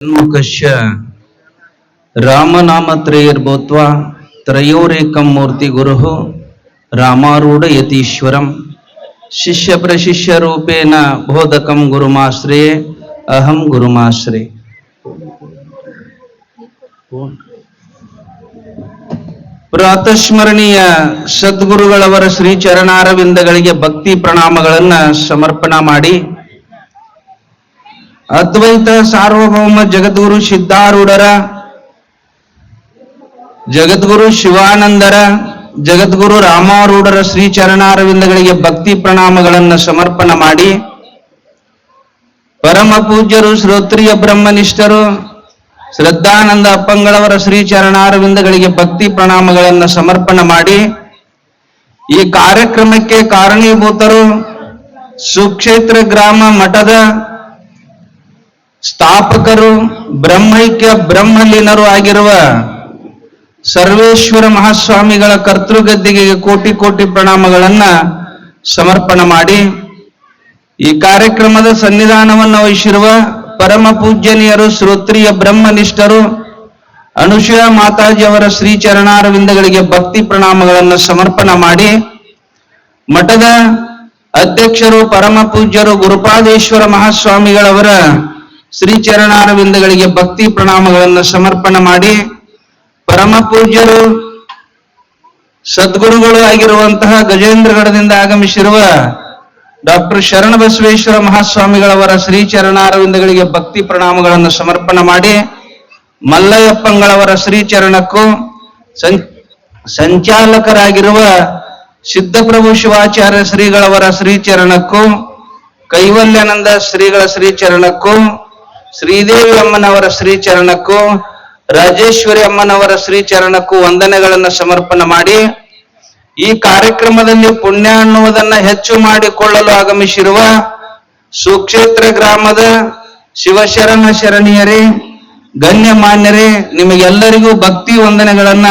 ಷಣ್ಮುಖಶ್ಯ ರಾಮನಾಮತ್ರಯರ್ಭೂತ್ವ ತ್ರಯೋರೇಕಂ ಮೂರ್ತಿ ಗುರು ರಾಮಾರೂಢ ಯತೀಶ್ವರಂ ಶಿಷ್ಯ ಪ್ರಶಿಷ್ಯ ರೂಪೇಣ ಬೋಧಕಂ ಗುರುಮಾಶ್ರಯೇ ಅಹಂ ಗುರುಮಾಶ್ರೇ ಪ್ರಾತಸ್ಮರಣೀಯ ಸದ್ಗುರುಗಳವರ ಶ್ರೀ ಚರಣಾರವಿಂದಗಳಿಗೆ ಭಕ್ತಿ ಪ್ರಣಾಮಗಳನ್ನ ಸಮರ್ಪಣಾ ಮಾಡಿ ಅದ್ವೈತ ಸಾರ್ವಭೌಮ ಜಗದ್ಗುರು ಸಿದ್ಧಾರೂಢರ, ಜಗದ್ಗುರು ಶಿವಾನಂದರ, ಜಗದ್ಗುರು ರಾಮಾರೂಢರ ಶ್ರೀ ಚರಣಾರವಿಂದಗಳಿಗೆ ಭಕ್ತಿ ಪ್ರಣಾಮಗಳನ್ನು ಸಮರ್ಪಣ ಮಾಡಿ, ಪರಮ ಪೂಜ್ಯರು, ಶ್ರೋತ್ರಿಯ ಬ್ರಹ್ಮನಿಷ್ಠರು, ಶ್ರದ್ಧಾನಂದ ಅಪ್ಪಂಗಳವರ ಶ್ರೀ ಚರಣಾರವಿಂದಗಳಿಗೆ ಭಕ್ತಿ ಪ್ರಣಾಮಗಳನ್ನು ಸಮರ್ಪಣ ಮಾಡಿ, ಈ ಕಾರ್ಯಕ್ರಮಕ್ಕೆ ಕಾರಣೀಭೂತರು, ಸುಕ್ಷೇತ್ರ ಗ್ರಾಮ ಮಠದ ಸ್ಥಾಪಕರು ಬ್ರಹ್ಮೈಕ್ಯ ಬ್ರಹ್ಮಲೀನರು ಆಗಿರುವ ಸರ್ವೇಶ್ವರ ಮಹಾಸ್ವಾಮಿಗಳ ಕರ್ತೃಗದ್ದಿಗೆ ಕೋಟಿ ಕೋಟಿ ಪ್ರಣಾಮಗಳನ್ನ ಸಮರ್ಪಣ ಮಾಡಿ ಈ ಕಾರ್ಯಕ್ರಮದ ಸನ್ನಿಧಾನವನ್ನು ವಹಿಸಿರುವ ಪರಮ ಪೂಜ್ಯನೀಯರು, ಶ್ರೋತ್ರಿಯ ಬ್ರಹ್ಮನಿಷ್ಠರು, ಅನುಷಯ ಮಾತಾಜಿ ಅವರ ಶ್ರೀ ಚರಣಾರವಿಂದಗಳಿಗೆ ಭಕ್ತಿ ಪ್ರಣಾಮಗಳನ್ನು ಸಮರ್ಪಣ ಮಾಡಿ ಮಠದ ಅಧ್ಯಕ್ಷರು, ಪರಮ ಪೂಜ್ಯರು ಗುರುಪಾದೇಶ್ವರ ಮಹಾಸ್ವಾಮಿಗಳವರ ಶ್ರೀ ಚರಣಾರವಿಂದಗಳಿಗೆ ಭಕ್ತಿ ಪ್ರಣಾಮಗಳನ್ನು ಸಮರ್ಪಣೆ ಮಾಡಿ ಪರಮ ಪೂಜ್ಯರು, ಸದ್ಗುರುಗಳು ಆಗಿರುವಂತಹ ಗಜೇಂದ್ರಗಢದಿಂದ ಆಗಮಿಸಿರುವ ಡಾಕ್ಟರ್ ಶರಣ ಬಸವೇಶ್ವರ ಮಹಾಸ್ವಾಮಿಗಳವರ ಶ್ರೀ ಚರಣಾರವಿಂದಗಳಿಗೆ ಭಕ್ತಿ ಪ್ರಣಾಮಗಳನ್ನು ಸಮರ್ಪಣೆ ಮಾಡಿ ಮಲ್ಲಯ್ಯಪ್ಪಂಗಳವರ ಶ್ರೀ ಚರಣಕ್ಕೂ ಸಂ- ಸಂಚಾಲಕರಾಗಿರುವ ಸಿದ್ಧಪ್ರಭು ಶಿವಾಚಾರ್ಯ ಶ್ರೀಗಳವರ ಶ್ರೀ ಚರಣಕ್ಕೂ ಕೈವಲ್ಯಾನಂದ ಶ್ರೀಗಳ ಶ್ರೀ ಚರಣಕ್ಕೂ ಶ್ರೀದೇವಿ ಅಮ್ಮನವರ ಶ್ರೀ ಚರಣಕ್ಕೂ ರಾಜೇಶ್ವರಿ ಅಮ್ಮನವರ ಶ್ರೀ ಚರಣಕ್ಕೂ ವಂದನೆಗಳನ್ನು ಸಮರ್ಪಣೆ ಮಾಡಿ, ಈ ಕಾರ್ಯಕ್ರಮದಲ್ಲಿ ಪುಣ್ಯ ಅನ್ನುವುದನ್ನ ಹೆಚ್ಚು ಮಾಡಿಕೊಳ್ಳಲು ಆಗಮಿಸಿರುವ ಸುಕ್ಷೇತ್ರ ಗ್ರಾಮದ ಶಿವಶರಣ ಶರಣಿಯರೇ ಗಣ್ಯ ಮಾನ್ಯರೇ ನಿಮಗೆಲ್ಲರಿಗೂ ಭಕ್ತಿ ವಂದನೆಗಳನ್ನ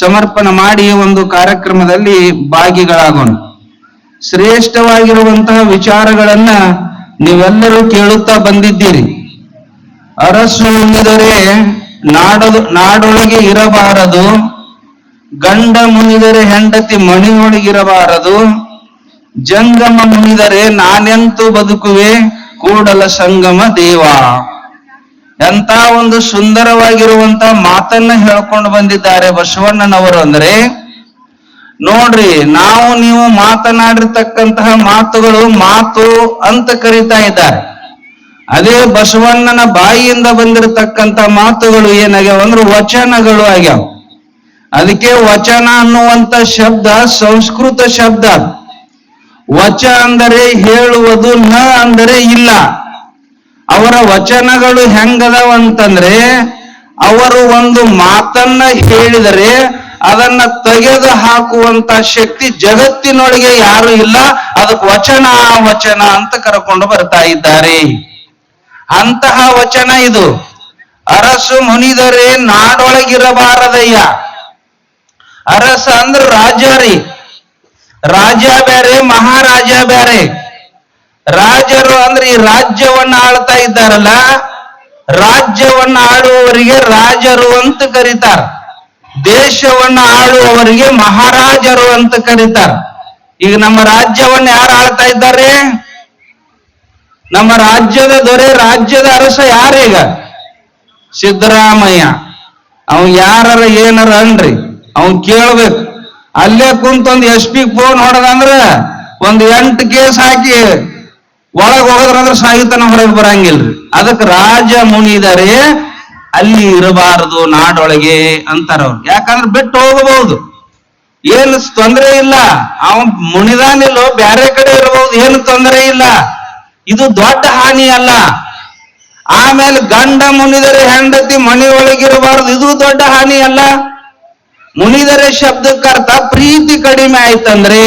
ಸಮರ್ಪಣೆ ಮಾಡಿ ಒಂದು ಕಾರ್ಯಕ್ರಮದಲ್ಲಿ ಭಾಗಿಗಳಾಗೋಣ. ಶ್ರೇಷ್ಠವಾಗಿರುವಂತಹ ವಿಚಾರಗಳನ್ನ ನೀವೆಲ್ಲರೂ ಕೇಳುತ್ತಾ ಬಂದಿದ್ದೀರಿ. ಅರಸು ಮುನಿದರೆ ನಾಡದು ನಾಡೊಳಗೆ ಇರಬಾರದು. ಗಂಡ ಮುನಿದರೆ ಹೆಂಡತಿ ಮಣಿಯೊಳಗಿರಬಾರದು ಜಂಗಮ ಮುನಿದರೆ ನಾನೆಂತೂ ಬದುಕುವೆ, ಕೂಡಲ ಸಂಗಮ ದೇವ. ಎಂತ ಒಂದು ಸುಂದರವಾಗಿರುವಂತ ಮಾತನ್ನ ಹೇಳ್ಕೊಂಡು ಬಂದಿದ್ದಾರೆ ಬಸವಣ್ಣನವರು ಅಂದ್ರೆ, ನೋಡ್ರಿ, ನಾವು ನೀವು ಮಾತನಾಡಿರ್ತಕ್ಕಂತಹ ಮಾತುಗಳು ಮಾತು ಅಂತ ಕರೀತಾ ಇದ್ದಾರೆ. ಅದೇ ಬಸವಣ್ಣನ ಬಾಯಿಯಿಂದ ಬಂದಿರತಕ್ಕಂತ ಮಾತುಗಳು ಏನಾಗ್ಯಾವ ಅಂದ್ರೆ ವಚನಗಳು ಆಗ್ಯಾವ. ಅದಕ್ಕೆ ವಚನ ಅನ್ನುವಂತ ಶಬ್ದ ಸಂಸ್ಕೃತ ಶಬ್ದ. ವಚ ಅಂದರೆ ಹೇಳುವುದು ನ ಅಂದರೆ ಇಲ್ಲ. ಅವರ ವಚನಗಳು ಹೆಂಗದವ ಅಂತಂದ್ರೆ ಅವರು ಒಂದು ಮಾತನ್ನ ಹೇಳಿದರೆ ಅದನ್ನ ತೆಗೆದು ಹಾಕುವಂತ ಶಕ್ತಿ ಜಗತ್ತಿನೊಳಗೆ ಯಾರು ಇಲ್ಲ, ಅದಕ್ಕೆ ವಚನ ವಚನ ಅಂತ ಕರ್ಕೊಂಡು ಬರ್ತಾ ಇದ್ದಾರೆ. ಅಂತಹ ವಚನ ಇದು. ಅರಸು ಮುನಿದರೆ ನಾಡೊಳಗಿರಬಾರದಯ್ಯ. ಅರಸ ಅಂದ್ರ ರಾಜ ರೀ. ರಾಜ ಬೇರೆ ಮಹಾರಾಜ ಬೇರೆ ರಾಜರು ಅಂದ್ರೆ ಈ ರಾಜ್ಯವನ್ನ ಆಳ್ತಾ ಇದ್ದಾರಲ್ಲ, ರಾಜ್ಯವನ್ನ ಆಳುವವರಿಗೆ ರಾಜರು ಅಂತ ಕರೀತಾರ. ದೇಶವನ್ನ ಆಳುವವರಿಗೆ ಮಹಾರಾಜರು ಅಂತ ಕರೀತಾರ. ಈಗ ನಮ್ಮ ರಾಜ್ಯವನ್ನ ಯಾರು ಆಳ್ತಾ ಇದ್ದಾರೆ? ನಮ್ಮ ರಾಜ್ಯದ ದೊರೆ, ರಾಜ್ಯದ ಅರಸ ಯಾರೀಗ? ಸಿದ್ದರಾಮಯ್ಯ. ಅವ್ ಯಾರ ಏನಾರ ಅನ್ರಿ? ಅವನ್ ಕೇಳ್ಬೇಕು. ಅಲ್ಲೇ ಕುಂತ ಒಂದ್ ಎಸ್ ಪಿ ಫೋನ್ ಹೊಡೆದಂದ್ರ ಒಂದ್ ಎಂಟು ಕೇಸ್ ಹಾಕಿ ಒಳಗ್ ಹೋಗದ್ರಂದ್ರ ಸಾಹಿತ್ಯನ ಹೊರಗೆ ಬರಂಗಿಲ್ರಿ. ಅದಕ್ಕೆ ರಾಜ ಮುನಿದರೆ ಅಲ್ಲಿ ಇರಬಾರದು, ನಾಡೊಳಗೆ ಅಂತಾರ ಅವ್ರು. ಯಾಕಂದ್ರೆ ಬಿಟ್ಟು ಹೋಗಬಹುದು. ಏನು ತೊಂದರೆ ಇಲ್ಲ. ಅವನ್ ಮುನಿದಾನಿಲ್ಲೋ, ಬ್ಯಾರೆ ಕಡೆ ಇರಬಹುದು. ಏನು ತೊಂದರೆ ಇಲ್ಲ. ಇದು ದೊಡ್ಡ ಹಾನಿ ಅಲ್ಲ. ಆಮೇಲೆ ಗಂಡ ಮುನಿದರೆ ಹೆಂಡತಿ ಮನೆ ಒಳಗಿರಬಾರದು ಇದು ದೊಡ್ಡ ಹಾನಿ ಅಲ್ಲ. ಮುನಿದರೆ ಶಬ್ದಕ್ಕರ್ಥ ಪ್ರೀತಿ ಕಡಿಮೆ ಆಯ್ತಂದ್ರೆ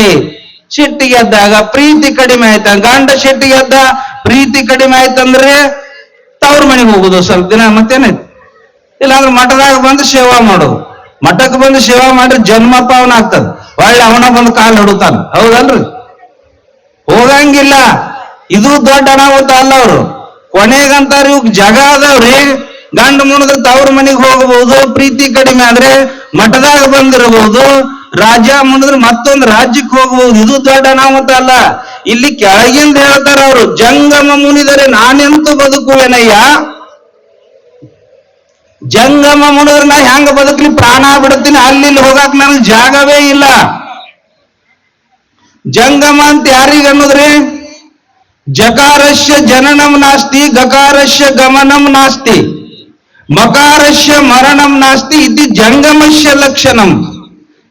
ಸಿಟ್ಟಿಗೆ ಎದ್ದಾಗ ಪ್ರೀತಿ ಕಡಿಮೆ ಆಯ್ತ. ಗಂಡ ಸಿಟ್ಟಿಗೆ ಎದ್ದ ಪ್ರೀತಿ ಕಡಿಮೆ ಆಯ್ತಂದ್ರೆ ತವ್ರ ಮನೆಗೆ ಹೋಗುದು ಸ್ವಲ್ಪ ದಿನ ಮತ್ತೇನೈತಿ ಇಲ್ಲಾಂದ್ರೆ ಮಠದಾಗ ಬಂದು ಸೇವಾ ಮಾಡು ಮಠಕ್ಕೆ ಬಂದು ಸೇವಾ ಮಾಡ್ರೆ ಜನ್ಮ ಪಾವನ ಆಗ್ತದ. ಒಳ್ಳೆ ಅವನ ಬಂದು ಕಾಲು ಹಿಡುತ್ತಾನ ಹೌದಲ್ರಿ? ಹೋಗಂಗಿಲ್ಲ. ಇದು ದೊಡ್ಡ ಅನಾಹುತ ಅಲ್ಲ ಅವರು. ಕೊನೆಗಂತಾರ ಇವ್ ಜಗ ಅದಾವ್ರಿ ಗಂಡ ಮುಣದ್ರ ತವ್ರ ಮನೆಗೆ ಹೋಗಬಹುದು ಪ್ರೀತಿ ಕಡಿಮೆ ಆದ್ರೆ ಮಠದಾಗ ಬಂದಿರಬಹುದು ರಾಜ್ಯ ಮುಣಿದ್ರೆ ಮತ್ತೊಂದು ರಾಜ್ಯಕ್ಕೆ ಹೋಗಬಹುದು ಇದು ದೊಡ್ಡ ಅನಾಹುತ ಅಲ್ಲ. ಇಲ್ಲಿ ಕೆಳಗಿಂದ ಹೇಳ್ತಾರ ಅವರು, ಜಂಗಮ ಮುನಿದರೆ ನಾನೆಂತೂ ಬದುಕುವೆನಯ್ಯ? ಜಂಗಮ ಮುನಿದ್ರೆ ನಾ ಹೆಂಗ ಬದುಕ್ಲಿ? ಪ್ರಾಣ ಬಿಡ್ತೀನಿ ಅಲ್ಲಿ ಹೋಗಾಕ ನನಗೆ ಜಾಗವೇ ಇಲ್ಲ. ಜಂಗಮ ಅಂತ ಯಾರಿಗ ಅನ್ನೋದ್ರಿ? ಜಕಾರಸ್ಯ ಜನನಂ ನಾಸ್ತಿ, ಗಕಾರಸ್ಯ ಗಮನಂ ನಾಸ್ತಿ. ಮಕಾರಸ್ಯ ಮರಣಂ ನಾಸ್ತಿ ಇದು ಜಂಗಮಸ್ಯ ಲಕ್ಷಣಂ.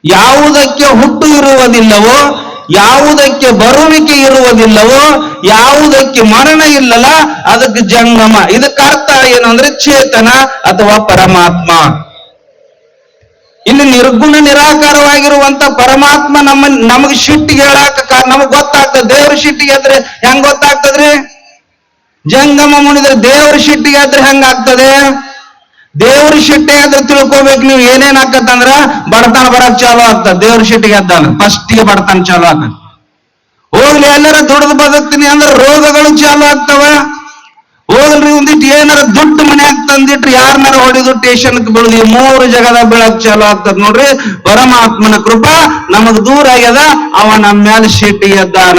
ಯಾವುದಕ್ಕೆ ಹುಟ್ಟು ಇರುವುದಿಲ್ಲವೋ, ಯಾವುದಕ್ಕೆ ಬರುವಿಕೆ ಇರುವುದಿಲ್ಲವೋ, ಯಾವುದಕ್ಕೆ ಮರಣ ಇಲ್ಲಲ್ಲ, ಅದಕ್ಕೆ ಜಂಗಮ. ಇದಕ್ಕರ್ಥ ಏನು ಅಂದ್ರೆ ಚೇತನ ಅಥವಾ ಪರಮಾತ್ಮ. ಇಲ್ಲಿ ನಿರ್ಗುಣ ನಿರಾಕಾರವಾಗಿರುವಂತ ಪರಮಾತ್ಮ ನಮ್ಮ, ನಮಗ್ ಶಿಟ್ಟಿಗೆ ಹೇಳಾಕ ನಮಗ್ ಗೊತ್ತಾಗ್ತದೆ. ದೇವ್ರ ಶಿಟ್ಟಿಗೆ ಆದ್ರೆ ಹೆಂಗ್ ಗೊತ್ತಾಗ್ತದ್ರಿ? ಜಂಗಮ ಮುನಿದ್ರೆ ದೇವ್ರ ಶಿಟ್ಟಿಗೆ ಆದ್ರೆ ಹೆಂಗಾಗ್ತದೆ ದೇವ್ರ ಶಿಟ್ಟೆ ಆದ್ರೆ ತಿಳ್ಕೊಬೇಕು ನೀವು ಏನೇನ್ ಆಕತ್ತಂದ್ರ ಬಡತನ ಬರಕ್ ಚಾಲು ಆಗ್ತದೆ. ದೇವ್ರ ಶಿಟ್ಟಿಗೆ ಅದ್ದಾನ ಫಸ್ಟಿಗೆ ಬಡತನ ಚಾಲು ಆಗ್ತದೆ. ಹೋಗ್ಲಿ ಎಲ್ಲರ ದುಡ್ದು ಬದುಕ್ತೀನಿ ಅಂದ್ರೆ ರೋಗಗಳು ಚಾಲು ಆಗ್ತವ. ಹೋಗಲ್ರಿ ಒಂದಿಟ್ಟು ಏನಾರ ದುಡ್ಡು ಮನ್ಯಾಗ ತಂದಿಟ್ರಿ ಯಾರನ್ನಾರ ಹೊಡೆದು ಟೇಷನ್ಕ್ ಬೆಳೆದಿ ಮೂರು ಜಗದ ಬೆಳಕ್ ಚಾಲು ಆಗ್ತದ ನೋಡ್ರಿ. ಪರಮಾತ್ಮನ ಕೃಪಾ ನಮಗ್ ದೂರ ಆಗ್ಯದ ಅವ ನಮ್ಮ ಮೇಲೆ ಶಿಟ್ಟಿ ಎದ್ದಾನ.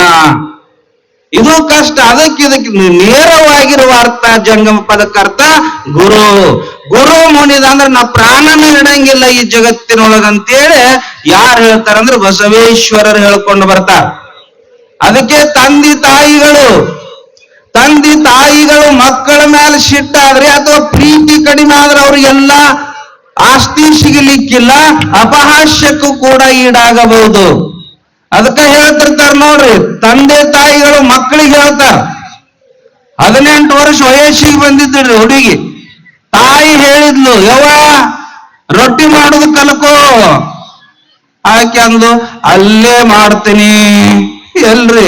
ಇದು ಕಷ್ಟ. ಅದಕ್ಕೆ ಇದಕ್ಕೆ ನೇರವಾಗಿರುವ ಅರ್ಥ, ಜಂಗಮ ಪದಕ್ಕರ್ಥ ಗುರು. ಗುರು ಮುನಿದ ಅಂದ್ರೆ ನಾ ಪ್ರಾಣನ ಇಡಂಗಿಲ್ಲ ಈ ಜಗತ್ತಿನೊಳಗಂತೇಳಿ ಯಾರು ಹೇಳ್ತಾರಂದ್ರೆ ಬಸವೇಶ್ವರರು ಹೇಳ್ಕೊಂಡು ಬರ್ತಾರ. ಅದಕ್ಕೆ ತಂದಿ ತಾಯಿಗಳು ತಂದೆ ತಾಯಿಗಳು ಮಕ್ಕಳ ಮೇಲೆ ಸಿಟ್ಟಾದ್ರೆ ಅಥವಾ ಪ್ರೀತಿ ಕಡಿಮೆ ಆದ್ರೆ ಅವ್ರಿಗೆಲ್ಲ ಆಸ್ತಿ ಸಿಗಲಿಕ್ಕಿಲ್ಲ, ಅಪಹಾಸ್ಯಕ್ಕೂ ಕೂಡ ಈಡಾಗಬಹುದು. ಅದಕ್ಕೆ ಹೇಳ್ತಿರ್ತಾರ ನೋಡ್ರಿ, ತಂದೆ ತಾಯಿಗಳು ಮಕ್ಕಳಿಗೆ ಹೇಳ್ತಾರ. ಹದಿನೆಂಟು ವರ್ಷ ವಯಸ್ಸಿಗೆ ಬಂದಿದ್ರಿ ಹುಡುಗಿ. ತಾಯಿ ಹೇಳಿದ್ಲು, ಯವ್ವ, ರೊಟ್ಟಿ ಮಾಡೋದು ಕಲ್ಕೋ. ಆಕೆ ಅಂದು ಅಲ್ಲೇ ಮಾಡ್ತೀನಿ. ಎಲ್ರಿ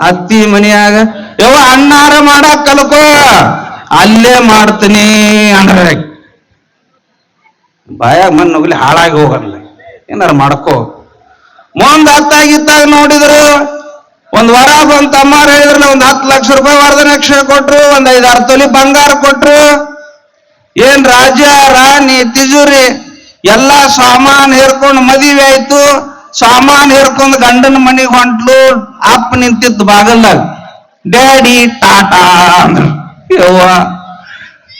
ಅತ್ತಿ ಮನೆಯಾಗ ಯವ ಅಣ್ಣಾರ ಮಾಡಕ್ ಕಲ್ಕೋ, ಅಲ್ಲೇ ಮಾಡ್ತೀನಿ ಅಂದ್ರ. ಬಾಯಾಗ ಮಣ್ಣು ಹೋಗ್ಲಿ ಹಾಳಾಗಿ ಹೋಗಲ್ಲ. ಏನಾರ ಮಾಡ್ಕೋ. ಮುಂದ್ ಹತ್ತಾಗಿತ್ತಾಗ ನೋಡಿದ್ರು, ಒಂದ್ ವರ ಬಂತ ಅಮ್ಮಾರ ಹೇಳಿದ್ರಲ್ಲ, ಒಂದ್ ಹತ್ತು ಲಕ್ಷ ರೂಪಾಯಿ ವರದಕ್ಷಿಣೆ ಕೊಟ್ರು, ಒಂದ್ ಐದಾರು ತೊಲಿ ಬಂಗಾರ ಕೊಟ್ರು. ಏನ್ ರಾಜ ರಾಣಿ, ತಿಜುರಿ, ಎಲ್ಲಾ ಸಾಮಾನ್ ಹೇರ್ಕೊಂಡು ಮದುವೆ ಆಯ್ತು. ಸಾಮಾನ್ ಹೇರ್ಕೊಂಡ್ ಗಂಡನ ಮನೆಗೆ ಹೊಂಟ್ಲು, ಅಪ್ಪ ನಿಂತಿತ್ತು ಬಾಗಲ್ದಾಗ. ಡ್ಯಾಡಿ, ಟಾಟಾ ಅಂದ್ರ. ಇತ್ತ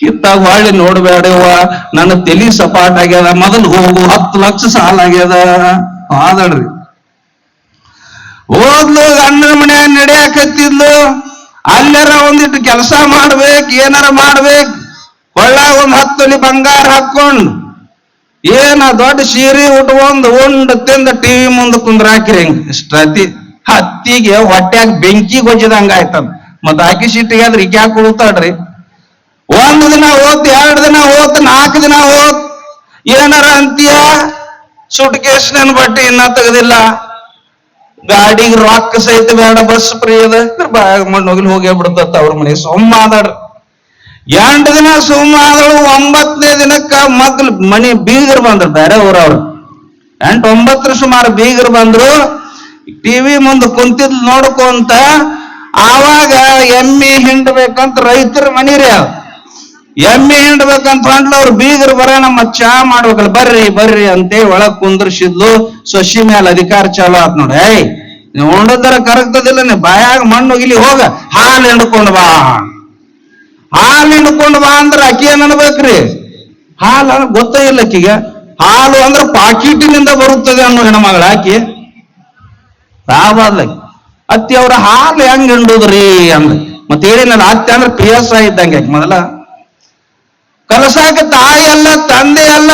ಇತ್ತಾಗ ಹೊಳ್ಳಿ ನೋಡ್ಬೇಡವ್ವ, ನನ್ನ ತಲಿ ಸಪಾಟ್ ಆಗ್ಯದ, ಮೊದಲು ಹೋಗು, ಹತ್ತು ಲಕ್ಷ ಸಾಲ ಆಗ್ಯದ. ಆದಳ್ರಿ. ಹೋದ್ಲು, ಗಂಡನ ಮನೆ ನಡೆಯಾಕತ್ತಿದ್ಲು. ಅಲ್ಲಾರ ಒಂದಿಟ್ಟು ಕೆಲಸ ಮಾಡ್ಬೇಕು, ಏನಾರ ಮಾಡ್ಬೇಕು. ಕೊಳ್ಳಾಗ ಒಂದ್ ಹತ್ತು ಬಂಗಾರ ಹಾಕೊಂಡು ಏನ ದೊಡ್ಡ ಸೀರೆ ಉಟ್ಕೊಂಡ್ ಉಂಡ್ ತಿಂದ ಟಿವಿ ಮುಂದೆ ಕುಂದ್ರಾಕಿರಿ ಹಿಂಗ? ಹತ್ತಿಗೆ ಹೊಟ್ಯಾಗ ಬೆಂಕಿ ಗೊಜ್ಜಿದಂಗ ಆಯ್ತದ. ಮತ್ತ ಆಕಿ ಸಿಟ್ಟಿಗೆ ಆದ್ರೆ ಈಗ ಯಾಕೆ ಉಳ್ತಾಡ್ರಿ ಒಂದ್ ದಿನ ಹೋತ್, ಎರಡ್ ದಿನ ಹೋತ್ ನಾಲ್ಕು ದಿನ ಹೋತ್. ಏನಾರ ಅಂತೀಯ? ಸುಟ್ಕೇಶನ್ ಬಟ್ಟೆ ಇನ್ನ ತೆಗದಿಲ್ಲ. ಗಾಡಿಗೆ ರೊಕ್ಕ ಸಹಿತ ಬೇಡ ಬಸ್ ಪ್ರಿಯದ ಮಣ್ಣು ಹೋಗಿ ಹೋಗೇ ಬಿಡ್ತತ್ತ ಅವ್ರ ಮನೆ. ಸೊಮ್ಮ ಆದಾಡ್ರಿ ಎಂಟು ದಿನ ಸುಮ್ಮ ಒಂಬತ್ತನೇ ದಿನಕ್ಕ ಮಗ್ಳು ಮನೆ ಬೀಗರು ಬಂದ್ರು ಬೇರೆ ಊರವ್ರು. ಎಂಟು ಒಂಬತ್ತರ ಸುಮಾರು ಬೀಗರು ಬಂದ್ರು. ಟಿವಿ ಮುಂದೆ ಕುಂತಿದ್ ನೋಡ್ಕೊಂತ ಆವಾಗ ಎಮ್ಮಿ ಹಿಂಡ್ಬೇಕಂತ ರೈತರ ಮನಿ ರೀ ಅವ್. ಎಮ್ಮಿ ಹಿಂಡ್ಬೇಕಂತ ಹೊಂಟ್ಲ ಅವ್ರು ಬೀಗರು ಬರ ನಮ್ಮ ಚಾ ಮಾಡ್ಬೇಕಲ್ಲ, ಬರ್ರಿ ಬರ್ರಿ ಅಂತೇಳಿ ಒಳಗ್ ಕುಂದ್ರಿಸಿದ್ಲು. ಸೊಸಿ ಮೇಲೆ ಅಧಿಕಾರ ಚಾಲು ಆತ್ ನೋಡಿ. ಏಯ್, ನೀವು ಉಂಡದ್ರ ಕರಗ್ತದಿಲ್ಲ ನೀ ಬಾಯಾಗ ಮಣ್ಣು ಇಲ್ಲಿ ಹೋಗ, ಹಾಲು ಹಿಂಡ್ಕೊಂಡು ಬಾ. ಹಾಲು ಹಿಡ್ಕೊಂಡು ಬಾ ಅಂದ್ರೆ ಅಕ್ಕಿ ಏನ್ ಅನ್ಬೇಕ್ರಿ? ಹಾಲು ಅಂದ್ರೆ ಗೊತ್ತೇ ಇಲ್ಲ ಅಕ್ಕಿಗೆ. ಹಾಲು ಅಂದ್ರೆ ಪಾಕಿಟಿನಿಂದ ಬರುತ್ತದೆ ಅನ್ನೋ ಹೆಣ್ಮಗಳ ಆಕಿ. ರಾಬಾದ್ಲ ಅತ್ತಿ ಅವ್ರ ಹಾಲು ಹೆಂಗ್ ಹಿಂಡುದ್ರಿ ಅಂದ ಮತ್ತೆ ಅತ್ತೆ ಅಂದ್ರೆ ಪಿ ಇದ್ದಂಗೆ ಮೊದಲ. ಕಲಸಾಕ ತಾಯಿ ಅಲ್ಲ, ತಂದೆ ಅಲ್ಲ.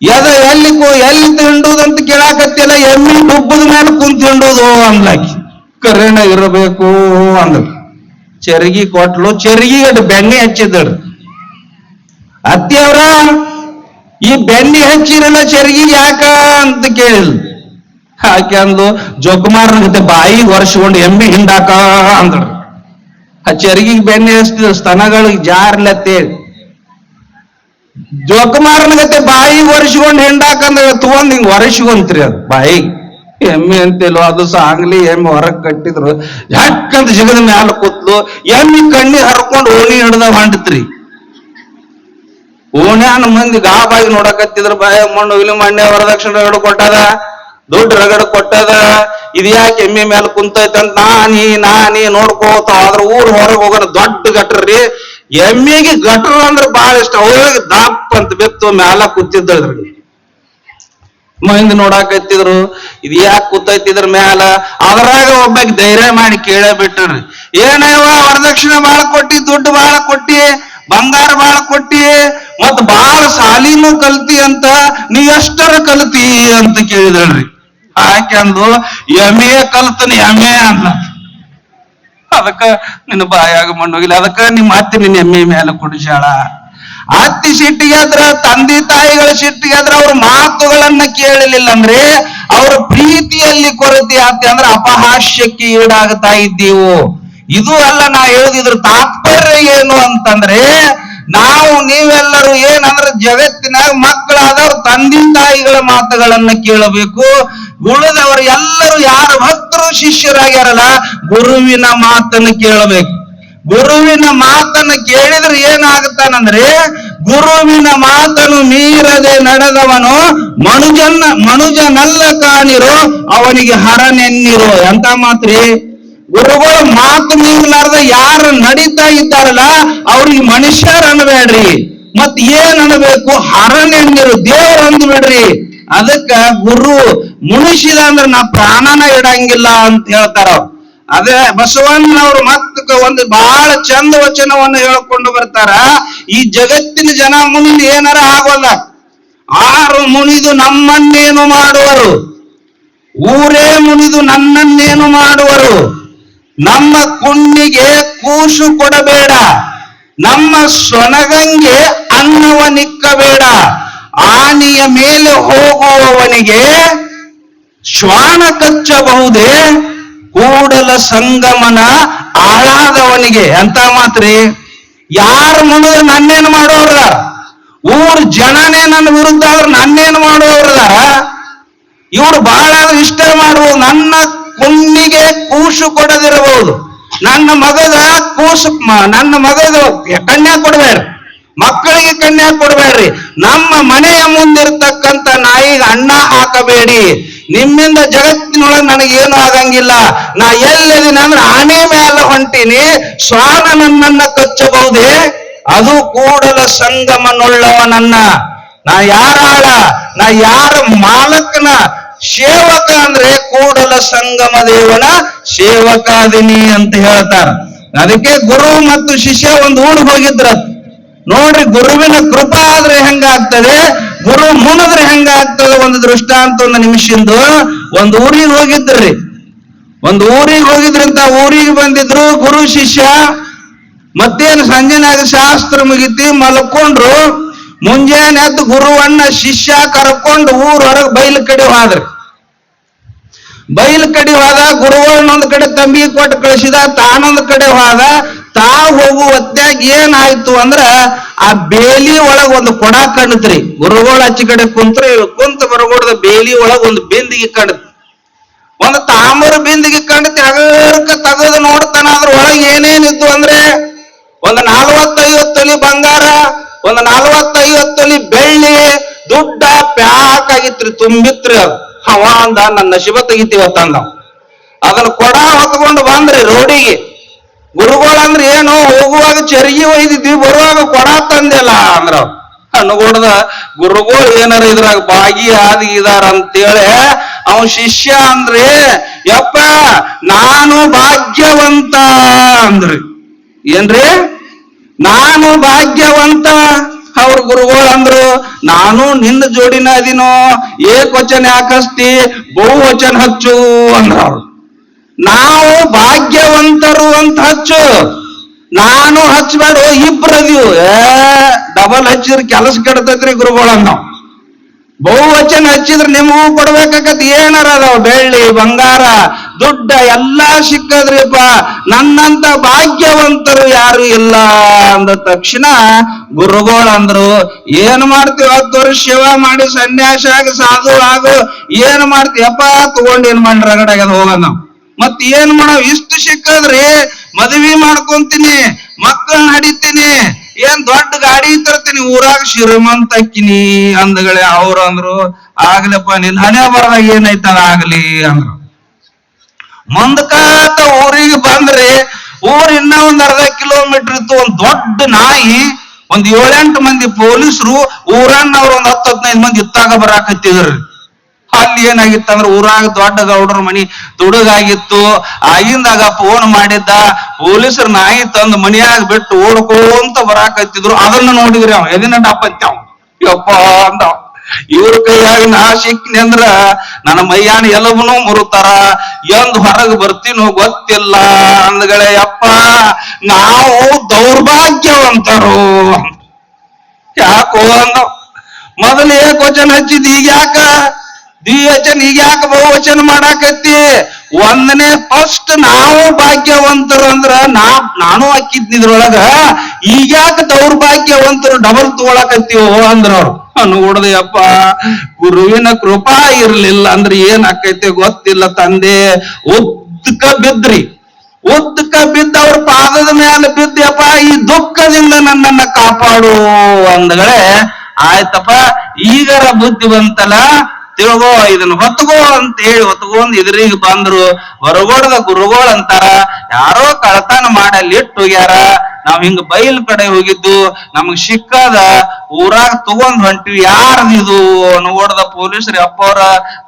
ಎದ ಎಲ್ಲಿ ಎಲ್ಲಿ ತಿಂಡುದಂತ ಕೇಳಾಕತ್ತಿಲ್ಲ ಎಮ್ಮಿ ಡುಬ್ಬದ ಮೇಲೆ ಕುಂತ ಹಿಂಡುದು ಅಂದ್ಲಾಕಿ ಕರೆಣ ಇರಬೇಕು ಅಂದ ಚರಗಿ ಕೊಟ್ಲು ಚರಗಿ ಅದು ಬೆಣ್ಣೆ ಹಚ್ಚಿದ್ರು ಅತ್ತಿಯವ್ರ ಈ ಬೆಣ್ಣೆ ಹಚ್ಚಿರಲ್ಲ ಚರಗಿ ಯಾಕ ಅಂತ ಕೇಳಿಲ್ ಆಕೆ ಅಂದ್ಲು ಜೋಕುಮಾರನ ಬಾಯಿ ಒರೆಸ್ಕೊಂಡು ಎಮ್ಮೆ ಹಿಂಡಾಕ ಅಂದ್ರು ಆ ಚರಗಿಗೆ ಬೆಣ್ಣೆ ಹಚ್ಚಿದ ಸ್ತನಗಳಿಗೆ ಜಾರ್ಲತ್ತೆ ಜೋಕುಮಾರನ ಜೊತೆ ಬಾಯಿ ಒರೆಸ್ಕೊಂಡು ಹಿಂಡಾಕಂದ್ರೆ ತಗೊಂಡ್ ಹಿಂಗ್ ಒರೆಸ್ಕೊಂತ್ರಿ ಅದು ಬಾಯಿ ಎಮ್ಮೆ ಅಂತಿಲ್ವ ಅದು ಸಾಂಗ್ಲಿ ಎಮ್ಮೆ ಹೊರಗ್ ಕಟ್ಟಿದ್ರು ಯಾಕಂತ ಜಗದ ಮ್ಯಾಲ ಕೂತ್ಲು ಎಮ್ಮಿ ಕಣ್ಣಿ ಹರ್ಕೊಂಡು ಓಣಿ ಹಿಡ್ದ ಹೊಂಟತ್ರಿ. ಓಣ್ಯಾನ ಮಂದಿ ಗಾಬಾಗಿ ನೋಡಕತ್ತಿದ್ರ ಬಾಯ ಮಣ್ಣು ಇಲ್ಲಿ ಮಣ್ಣೆ ವರದಕ್ಷಿಣ ರಗಡ ಕೊಟ್ಟದ, ದೊಡ್ಡ ರಗಡ ಕೊಟ್ಟದ, ಇದು ಯಾಕೆ ಎಮ್ಮೆ ಮೇಲೆ ಕುಂತೈತೆ ಅಂತ ನಾನಿ ನಾನಿ ನೋಡ್ಕೋತ ಅದ್ರ ಊರ್ ಹೊರಗೆ ಹೋಗೋಣ ದೊಡ್ಡ ಗಟ್ರಿ ಎಮ್ಮಿಗೆ ಗಟ್ರ ಅಂದ್ರೆ ಬಹಳ ಇಷ್ಟ ಅವ್ರಿಗೆ ದಪ್ಪ ಅಂತ ಬಿತ್ತು ಮ್ಯಾಲ ಕೂತಿದ್ದಳ್ರಿ ಮಂದಿ ನೋಡಾಕತ್ತಿದ್ರು, ಇದು ಯಾಕೆ ಕೂತೈತಿ ಇದ್ರ ಮ್ಯಾಲ? ಅದ್ರಾಗ ಒಬ್ಬ ಧೈರ್ಯ ಮಾಡಿ ಕೇಳೇ ಬಿಟ್ರಿ ಏನಯ್ಯವ ವರದಕ್ಷಿಣೆ ಬಾಳ ಕೊಟ್ಟಿ, ದುಡ್ಡು ಬಾಳ ಕೊಟ್ಟಿ, ಬಂಗಾರ ಬಾಳ ಕೊಟ್ಟಿ ಮತ್ ಬಾಳ ಸಾಲಿನೂ ಕಲ್ತಿ ಅಂತ ನೀ ಎಷ್ಟರ ಕಲ್ತಿ ಅಂತ ಕೇಳಿದಳ್ರಿ ಆಕೆ ಅಂದು ಎಮ್ಮೆ ಕಲ್ತನಿ ಎಮ್ಮೆ ಅಂತ ಅದಕ್ಕ ನಿನ್ನ ಬಾಯಾಗ ಮಣ್ಣೋಗಿಲ್ಲ. ಅದಕ್ಕ ನಿಮ್ಮ ಅತ್ತಿ ನಿನ್ನ ಎಮ್ಮೆ ಮೇಲೆ ಕುಡಿಸ್ಯಾಳ ಅತ್ತಿ ಸಿಟ್ಟಿಗೆದ್ರ, ತಂದೆ ತಾಯಿಗಳ ಸಿಟ್ಟಿಗೆದ್ರ ಅವ್ರ ಮಾತುಗಳನ್ನ ಕೇಳಲಿಲ್ಲ ಅಂದ್ರೆ ಅವ್ರ ಪ್ರೀತಿಯಲ್ಲಿ ಕೊರತೆ ಆತಿ ಅಂದ್ರೆ ಅಪಹಾಸ್ಯಕ್ಕೆ ಈಡಾಗ್ತಾ ಇದ್ದೀವು. ಇದು ಅಲ್ಲ, ನಾ ಹೇಳಿದ್ರ ತಾತ್ಪರ್ಯ ಏನು ಅಂತಂದ್ರೆ, ನಾವು ನೀವೆಲ್ಲರೂ ಏನಂದ್ರೆ ಜಗತ್ತಿನಾಗ ಮಕ್ಕಳಾದವ್ರು ತಂದೆ ತಾಯಿಗಳ ಮಾತುಗಳನ್ನ ಕೇಳಬೇಕು. ಉಳಿದವರು ಎಲ್ಲರೂ ಯಾರು ಭಕ್ತರು ಶಿಷ್ಯರಾಗ್ಯಾರಲ್ಲ, ಗುರುವಿನ ಮಾತನ್ನು ಕೇಳಬೇಕು. ಗುರುವಿನ ಮಾತನ್ನ ಕೇಳಿದ್ರೆ ಏನಾಗುತ್ತಾನಂದ್ರೆ, ಗುರುವಿನ ಮಾತನ್ನು ಮೀರದೆ ನಡೆದವನು ಮನುಜನ್ನ, ಮನುಜನಲ್ಲ ಕಾಣಿರೋ ಅವನಿಗೆ ಹರನೆನ್ನಿರೋ, ಎಂತ ಮಾತ್ರಿ? ಗುರುಗಳು ಮಾತು ಮೀರಲಾರ್ದ ಯಾರು ನಡೀತಾ ಇದ್ದಾರಲ್ಲ, ಅವ್ರಿಗೆ ಮನುಷ್ಯರ ಅನ್ಬೇಡ್ರಿ ಮತ್ ಏನ್ ಅನ್ಬೇಕು ಹರನೆನ್ನಿರು ದೇವ್ರ ಅಂದ್ಬಿಡ್ರಿ. ಅದಕ್ಕ ಗುರು ಮುನಿಸಿದ ಅಂದ್ರೆ ನಾ ಪ್ರಾಣನ ಇಡಂಗಿಲ್ಲ ಅಂತ ಹೇಳ್ತಾರ. ಅದೇ ಅದೇ ಬಸವಣ್ಣನವರು ಮತ್ತ ಒಂದು ಬಹಳ ಚಂದ ವಚನವನ್ನು ಹೇಳ್ಕೊಂಡು ಬರ್ತಾರ. ಈ ಜಗತ್ತಿನ ಜನ ಮುಂದೆ ಏನಾರ ಆಗೋಲ್ಲ. ಆರು ಮುನಿದು ನಮ್ಮನ್ನೇನು ಮಾಡುವರು? ಊರೇ ಮುನಿದು ನನ್ನನ್ನೇನು ಮಾಡುವರು? ನಮ್ಮ ಕುಣ್ಣಿಗೆ ಕೂಸು ಕೊಡಬೇಡ, ನಮ್ಮ ಸೊನಗಂಗೆ ಅನ್ನವ ನಿಕ್ಕಬೇಡ, ಆನೆಯ ಮೇಲೆ ಹೋಗುವವನಿಗೆ ಶ್ವಾನ ಕಚ್ಚಬಹುದೇ, ಕೂಡಲ ಸಂಗಮನ ಆಳಾದವನಿಗೆ. ಅಂತ ಮಾತ್ರಿ? ಯಾರು ಮುಂದೆ ನನ್ನೇನು ಮಾಡೋರ ಊರ್ ಜನನೇ ನನ್ನ ವಿರುದ್ಧ ಅವ್ರು ನನ್ನೇನು ಮಾಡೋರ ಇವ್ರು ಬಹಳ ಇಷ್ಟ ಮಾಡುವ ನನ್ನ ಕುಣ್ಣಿಗೆ ಕೂಸು ಕೊಡದಿರಬಹುದು. ನನ್ನ ಮಗದ ಕೂಸು ನನ್ನ ಮಗದ ಕನ್ಯಾ ಕೊಡ್ಬೇಡ್ರಿ. ಮಕ್ಕಳಿಗೆ ಕನ್ಯಾ ಕೊಡಬೇಡ್ರಿ. ನಮ್ಮ ಮನೆಯ ಮುಂದಿರ್ತಕ್ಕಂಥ ನಾಯಿಗೆ ಅಣ್ಣ ಹಾಕಬೇಡಿ. ನಿಮ್ಮಿಂದ ಜಗತ್ತಿನೊಳಗೆ ನನಗೇನು ಆಗಂಗಿಲ್ಲ. ನಾ ಎಲ್ಲಿದ್ದೀನಿ ಅಂದ್ರೆ ಆನೆ ಮೇಲೆ ಹೊಂಟೀನಿ. ಶ್ವಾನ ನನ್ನನ್ನ ಕಚ್ಚಬಹುದೇ? ಅದು ಕೂಡಲ ಸಂಗಮನುಳ್ಳವನನ್ನ. ನಾ ಯಾರ ಆಳ ನಾ ಯಾರ ಮಾಲಕನ? ಸೇವಕ ಅಂದ್ರೆ ಕೂಡಲ ಸಂಗಮ ದೇವನ ಸೇವಕಾದಿನಿ ಅಂತ ಹೇಳ್ತಾರ. ಅದಕ್ಕೆ ಗುರು ಮತ್ತು ಶಿಷ್ಯ ಒಂದು ಊರಿಗೆ ಹೋಗಿದ್ರ. ನೋಡ್ರಿ ಗುರುವಿನ ಕೃಪಾ ಆದ್ರೆ ಹೆಂಗಾಗ್ತದೆ? ಗುರು ಮುನಿದ್ರೆ ಹೆಂಗಾಗ್ತದೆ? ಒಂದು ದೃಷ್ಟಾಂತ ಒಂದು ನಿಮಿಷಿಂದ ಒಂದು ಊರಿಗೆ ಹೋಗಿದ್ರಿ. ಒಂದು ಊರಿಗೆ ಹೋಗಿದ್ರಂತ ಊರಿಗೆ ಬಂದಿದ್ರು ಗುರು ಶಿಷ್ಯ. ಮತ್ತೇನು ಸಂಜೆನಾಗ ಶಾಸ್ತ್ರ ಮುಗಿತಿ ಮಲ್ಕೊಂಡ್ರು. ಮುಂಜಾನೆ ಎದ್ದು ಗುರುವನ್ನ ಶಿಷ್ಯ ಕರ್ಕೊಂಡು ಊರ್ ಹೊರಗೆ ಬೈಲ್ ಕಡೆ ಹೋದ್ರಿ. ಬೈಲ್ ಕಡೆ ಹೋದ ಗುರುಗಳನ್ನೊಂದ್ ಕಡೆ ತಂಬಿ ಕೊಟ್ಟು ಕಳಿಸಿದ, ತಾನೊಂದ್ ಕಡೆ ಹೋದ, ತಾ ಹೋಗುವ ಹೊತ್ತಾಗ ಏನಾಯ್ತು ಅಂದ್ರ ಆ ಬೇಲಿ ಒಳಗ್ ಒಂದು ಕೊಡ ಕಣ್ತ್ರಿ. ಗುರುಗಳ ಹಚ್ಚಿ ಕಡೆ ಕುಂತ್ರಿ ಕುಂತ ಬರಗೊಡ್ದ ಬೇಲಿ ಒಳಗ್ ಒಂದು ಬಿಂದಿಗೆ ಕಾಣತ್ ಒಂದು ತಾಮ್ರ ಬಿಂದಿಗೆ ಕಂಡತಿ ಹಗರ್ಕ ತೆಗೆದು ನೋಡ್ತಾನ, ಅದ್ರ ಒಳಗೆ ಏನೇನಿತ್ತು ಅಂದ್ರೆ, ಒಂದು ನಾಲ್ವತ್ತೈವತ್ತು ತೊಲಿ ಬಂಗಾರ ಒಂದು ನಲ್ವತ್ತೈವತ್ತು ತೊಲಿ ಬೆಳ್ಳಿ ದುಡ್ಡ ಪ್ಯಾಕ್ ಆಗಿತ್ರಿ, ತುಂಬಿತ್ರಿ ಅದು. ಅವ ಅಂದ, ನನ್ನ ನಶಿಬ ತೆಗಿತೀವತ್ತ ಅಂದ. ಅದನ್ನ ಕೊಡ ಹೊತ್ಕೊಂಡು ಬಂದ್ರಿ ರೋಡಿಗೆ. ಗುರುಗಳು ಅಂದ್ರೆ ಏನು, ಹೋಗುವಾಗ ಚರಿಗೆ ಒಯ್ದಿದ್ವಿ ಬರುವಾಗ ಕೊಡ ತಂದಿಲ್ಲ ಅಂದ್ರ. ಅವ್ರು. ಗುರುಗಳು ಏನಾರ ಇದ್ರಾಗ ಬಾಗಿ ಆದಿ ಇದಾರ ಅಂತೇಳಿ ಅವ ಶಿಷ್ಯ ಅಂದ್ರೆ, ಯಪ್ಪ, ನಾನು ಭಾಗ್ಯವಂತ ಅಂದ್ರಿ. ಏನ್ರಿ? ನಾನು ಭಾಗ್ಯವಂತ. ಅವ್ರ ಗುರುಗಳು ಅಂದ್ರು, ನಾನು ನಿನ್ನ ಜೋಡಿನ ಅದಿನೋ, ಏಕವಚನ ಯಾಕಸ್ತಿ ಬಹುವಚನ ಹಚ್ಚು ಅಂದ್ರ ಅವ್ರು. ನಾವು ಭಾಗ್ಯವಂತರು ಅಂತ ಹಚ್ಚು. ನಾನು ಹಚ್ಚಬೇಡ ಇಬ್ರದಿವು. ಏ ಡಬಲ್ ಹಚ್ಚಿದ್ರೆ ಕೆಲಸ ಕೆಡ್ತೈತ್ರಿ ಗುರುಗಳನ್ನ ಬಹುವಚನ ಹಚ್ಚಿದ್ರೆ ನಿಮಗೂ ಕೊಡ್ಬೇಕಾಗತ್ ಏನಾರ ಅದಾವ? ಬೆಳ್ಳಿ, ಬಂಗಾರ, ದುಡ್ಡ ಎಲ್ಲಾ ಸಿಕ್ಕದ್ರಿಪ್ಪ, ನನ್ನಂತ ಭಾಗ್ಯವಂತರು ಯಾರು ಇಲ್ಲ ಅಂದ ತಕ್ಷಣ ಗುರುಗಳು ಅಂದ್ರು, ಏನ್ ಮಾಡ್ತೀವಿ? ಹತ್ತು ವರ್ಷ ಶಿವ ಮಾಡಿ ಸನ್ಯಾಸ ಆಗಿ ಸಾಧು ಆಗು. ಏನ್ ಮಾಡ್ತೀವಪ್ಪ ತಗೊಂಡ್ ಏನ್ ಮಾಡಿ ರಗಡಾಗ್ಯದ ಹೋಗೋಣ ನಾವು. ಮತ್ ಏನ್ ಮಾಡವ್? ಇಷ್ಟು ಸಿಕ್ಕದ್ರಿ ಮದ್ವಿ ಮಾಡ್ಕೊಂತೀನಿ ಮಕ್ಕಳನ್ನ ಹಡಿತೀನಿ ಏನ್ ದೊಡ್ಡ ಗಾಡಿ ತರ್ತೀನಿ ಊರಾಗ ಶ್ರೀಮಂತ ಅಕ್ಕಿನಿ ಅಂದಗಳೇ, ಅವ್ರು ಅಂದ್ರು, ಆಗ್ಲಪ್ಪ ನಿನ್ ಹಣೆ ಬರದಾಗ ಏನೈತದ ಆಗ್ಲಿ ಅಂದ್ರು. ಮುಂದಕಾತ ಊರಿಗೆ ಬಂದ್ರಿ ಊರ್ ಇನ್ನ ಒಂದ್ ಅರ್ಧ ಕಿಲೋಮೀಟರ್ ಇತ್ತು, ಒಂದ್ ದೊಡ್ಡ ನಾಯಿ, ಒಂದ್ ಏಳೆಂಟು ಮಂದಿ ಪೊಲೀಸರು ಊರನ್ನ ಅವ್ರ ಒಂದ್ ಹತ್ತು ಹದಿನೈದು ಮಂದಿ ಇತ್ತಾಗ ಬರಾಕತ್ತಿದ್ರಿ. ಅಲ್ಲಿ ಏನಾಗಿತ್ತು ಅಂದ್ರೆ ಊರಾಗ ದೊಡ್ಡ ಗೌಡ್ರ ಮನಿ ದುಡುಗಾಗಿತ್ತು. ಆಗಿಂದಾಗ ಫೋನ್ ಮಾಡಿದ್ದ ಪೊಲೀಸರು ನಾಯಿ ತಂದು ಮನಿಯಾಗ ಬಿಟ್ಟು ಓಡ್ಕೋಂತ ಬರಾಕತ್ತಿದ್ರು. ಅದನ್ನ ನೋಡಿದ್ರಿ ಅವ್. ಎದಿನ ಡಪ್ಪ ಅಂತ ಅವ? ಯಪ್ಪ ಅಂದ. ಇವ್ರ ಕೈಯಾಗ ನಾ ಸಿಕ್ನಿ ಅಂದ್ರ ನನ್ನ ಮೈಯಾನ ಎಲ್ಲವನ್ನೂ ಮುರುತಾರ. ಎಂದ್ ಹೊರಗ್ ಬರ್ತೀನೋ ಗೊತ್ತಿಲ್ಲ. ಅಂದ್ಗಳೇ, ಯಪ್ಪ, ನಾವು ದೌರ್ಭಾಗ್ಯವಂತರು ಯಾಕೋ ಅಂದ ಮೊದಲು ಏಕವಚನ ಹಚ್ಚಿದ್ ಈಗ ಯಾಕ? ದ್ವಿವಚನ ಈಗ ಯಾಕ ಬಹುವಚನ ಮಾಡಾಕತ್ತಿ? ಒಂದನೇ ಫಸ್ಟ್ ನಾವು ಭಾಗ್ಯವಂತರು ಅಂದ್ರ ನಾ, ನಾನು ಹಾಕಿದ್ನಿದ್ರೊಳಗ ಈಗ ಯಾಕೆ ದೌರ್ಭಾಗ್ಯವಂತರು ಡಬಲ್ ತಗೊಳಕತ್ತೀವೋ ಅಂದ್ರ ಅವ್ರು? ನೋಡ್ದೆಯಪ್ಪ ಗುರುವಿನ ಕೃಪಾ ಇರ್ಲಿಲ್ಲ ಅಂದ್ರೆ ಏನ್ ಆಕೈತೆ ಗೊತ್ತಿಲ್ಲ ತಂದೆ. ಉದ್ದಕ ಬಿದ್ರಿ. ಉದ್ದಕ ಬಿದ್ದ ಅವ್ರ ಪಾದದ ಮೇಲೆ ಬಿದ್ದಪ್ಪ ಈ ದುಃಖದಿಂದ ನನ್ನನ್ನ ಕಾಪಾಡು ಅಂದಗಳೇ, ಆಯ್ತಪ್ಪ, ಈಗರ ಬುದ್ಧಿ ಬಂತಲ್ಲ ತಿಳ್ಗೋ ಇದನ್ನ ಹೊತ್ತಗೋ ಅಂತ ಹೇಳಿ ಹೊತ್ಕೊಂಡ್ ಇದ್ರಿಗೆ ಬಂದ್ರು, ಹೊರಗೋಡದ ಗುರುಗಳು ಅಂತಾರ. ಯಾರೋ ಕಳತನ ಮಾಡಲ್ಲಿ ಇಟ್ಟು ಹೋಗ್ಯಾರ. ನಾವ್ ಹಿಂಗ ಬೈಲ್ ಕಡೆ ಹೋಗಿದ್ದು, ನಮಗ್ ಸಿಕ್ಕದ ಊರಾಗ ತಗೊಂಡ್ ಹೊಂಟಿವಿ. ಯಾರ್ದಿದು ನೋಡ್ದ ಪೊಲೀಸರು, ಅಪ್ಪವ್ರ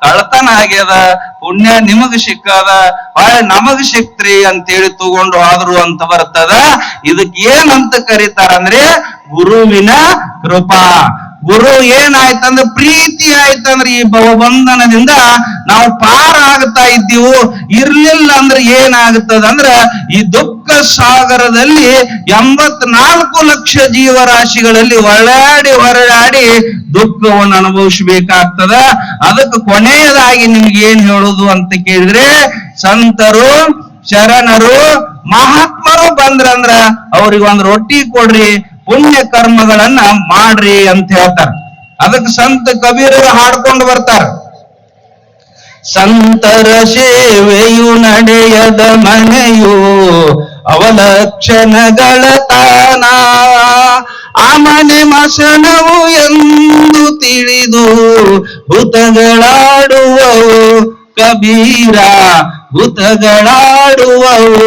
ಕಳತನ ಆಗ್ಯದ. ಪುಣ್ಯ ನಿಮಗ್ ಸಿಕ್ಕದ. ಹೊಳ್ಳಿ ನಮಗ್ ಸಿಕ್ತ್ರಿ ಅಂತೇಳಿ ತಗೊಂಡು ಆದ್ರು ಅಂತ ಬರ್ತದ. ಇದಕ್ ಏನಂತ ಕರೀತಾರಂದ್ರೆ, ಗುರುವಿನ ಕೃಪಾ. ಗುರು ಏನಾಯ್ತಂದ್ರೆ ಪ್ರೀತಿ ಆಯ್ತಂದ್ರೆ ಈ ಭವಬಂಧನದಿಂದ ನಾವು ಪಾರ ಆಗ್ತಾ ಇದ್ದೀವು. ಇರ್ಲಿಲ್ಲ ಅಂದ್ರೆ ಏನಾಗುತ್ತದಂದ್ರ ಈ ದುಃಖ ಸಾಗರದಲ್ಲಿ ಎಂಬತ್ನಾಲ್ಕು ಲಕ್ಷ ಜೀವರಾಶಿಗಳಲ್ಲಿ ಹೊರಳಾಡಿ ಹೊರಳಾಡಿ ದುಃಖವನ್ನು ಅನುಭವಿಸಬೇಕಾಗ್ತದ. ಅದಕ್ಕೆ ಕೊನೆಯದಾಗಿ ನಿಮ್ಗೆ ಏನ್ ಹೇಳೋದು ಅಂತ ಕೇಳಿದ್ರೆ, ಸಂತರು, ಶರಣರು, ಮಹಾತ್ಮರು ಬಂದ್ರಂದ್ರ ಅವ್ರಿಗೆ ಒಂದು ರೊಟ್ಟಿ ಕೊಡ್ರಿ. ಪುಣ್ಯ ಕರ್ಮಗಳನ್ನ ಮಾಡ್ರಿ ಅಂತ ಹೇಳ್ತಾರ. ಅದಕ್ಕೆ ಸಂತ ಕಬೀರರು ಹಾಡ್ಕೊಂಡು ಬರ್ತಾರ. ಸಂತರ ಸೇವೆಯು ನಡೆಯದ ಮನೆಯು ಅವಲಕ್ಷಣಗಳ ತಾನ ಆ ಮನೆ ಮಸಣವು ಎಂದು ತಿಳಿದು ಭೂತಗಳಾಡುವವು ಕಬೀರ. ಭೂತಗಳಾಡುವವು.